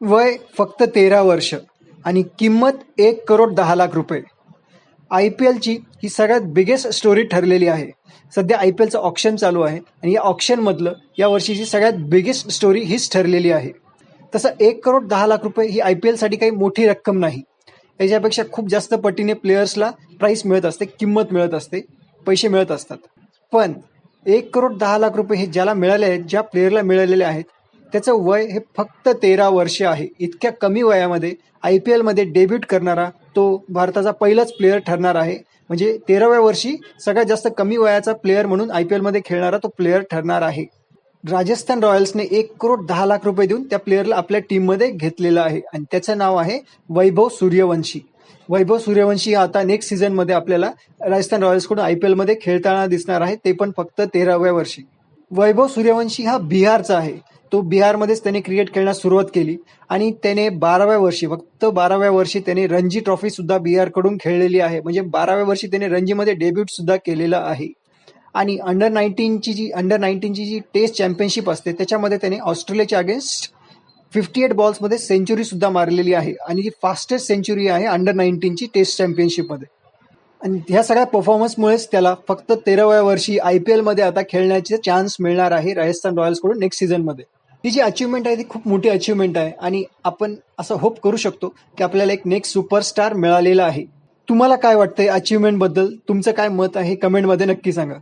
वय फक्त तेरा वर्ष आणि किंमत एक करोड दहा लाख रुपये. आय पी एलची ही सगळ्यात बिगेस्ट स्टोरी ठरलेली आहे. सध्या आय पी एलचं ऑप्शन चालू आहे आणि या ऑप्शनमधलं या वर्षीची सगळ्यात बिगेस्ट स्टोरी हीच ठरलेली आहे. तसं एक करोड दहा लाख रुपये ही आय पी एलसाठी काही मोठी रक्कम नाही. याच्यापेक्षा खूप जास्त पटीने प्लेयर्सला प्राईस मिळत असते किंमत मिळत असते पैसे मिळत असतात. पण एक करोड दहा लाख रुपये हे ज्याला मिळाले आहेत ज्या प्लेअरला मिळालेले आहेत त्याचं वय हे फक्त तेरा वर्षे आहे. इतक्या कमी वयामध्ये आय पी एलमध्ये डेब्यूट करणारा तो भारताचा पहिलाच प्लेअर ठरणार आहे. म्हणजे तेराव्या वर्षी सगळ्यात जास्त कमी वयाचा प्लेअर म्हणून आय पी एलमध्ये खेळणारा तो प्लेअर ठरणार आहे. राजस्थान रॉयल्सने एक करोड दहा लाख रुपये देऊन त्या प्लेअरला आपल्या टीममध्ये घेतलेलं आहे. आणि त्याचं नाव आहे वैभव सूर्यवंशी. वैभव सूर्यवंशी हा आता नेक्स्ट सीझनमध्ये आपल्याला राजस्थान रॉयल्सकडून आय पी एलमध्ये खेळताना दिसणार आहे. ते पण फक्त तेराव्या वर्षी. वैभव सूर्यवंशी हा बिहारचा आहे. तो बिहारमध्येच त्याने क्रिकेट खेळण्यास सुरुवात केली आणि त्याने बाराव्या वर्षी फक्त बाराव्या वर्षी त्याने रणजी ट्रॉफी सुद्धा बिहारकडून खेळलेली आहे. म्हणजे बाराव्या वर्षी त्याने रणजीमध्ये डेब्यूट सुद्धा केलेलं आहे. आणि अंडर नाईन्टीनची जी अंडर नाईन्टीनची जी टेस्ट चॅम्पियनशिप असते त्याच्यामध्ये त्याने ऑस्ट्रेलियाच्या अगेन्स्ट फिफ्टी एट बॉल्समध्ये सेंचुरी सुद्धा मारलेली आहे. आणि ही फास्टेस्ट सेंचुरी आहे अंडर नाईन्टीनची टेस्ट चॅम्पियनशिपमध्ये आणि ह्या सगळ्या परफॉर्मन्समुळेच त्याला फक्त तेराव्या वर्षी आय पी एलमध्ये आता खेळण्याचे चान्स मिळणार आहे राजस्थान रॉयल्सकडून नेक्स्ट सीझनमध्ये ही जी अचिव्हमेंट आहे ती खूप मोठी अचिव्हमेंट आहे. आणि आपण असं होप करू शकतो की आपल्याला एक नेक्स्ट सुपरस्टार मिळालेला आहे. तुम्हाला काय वाटतंय अचिव्हमेंटबद्दल? तुमचं काय मत आहे? कमेंटमध्ये नक्की सांगा.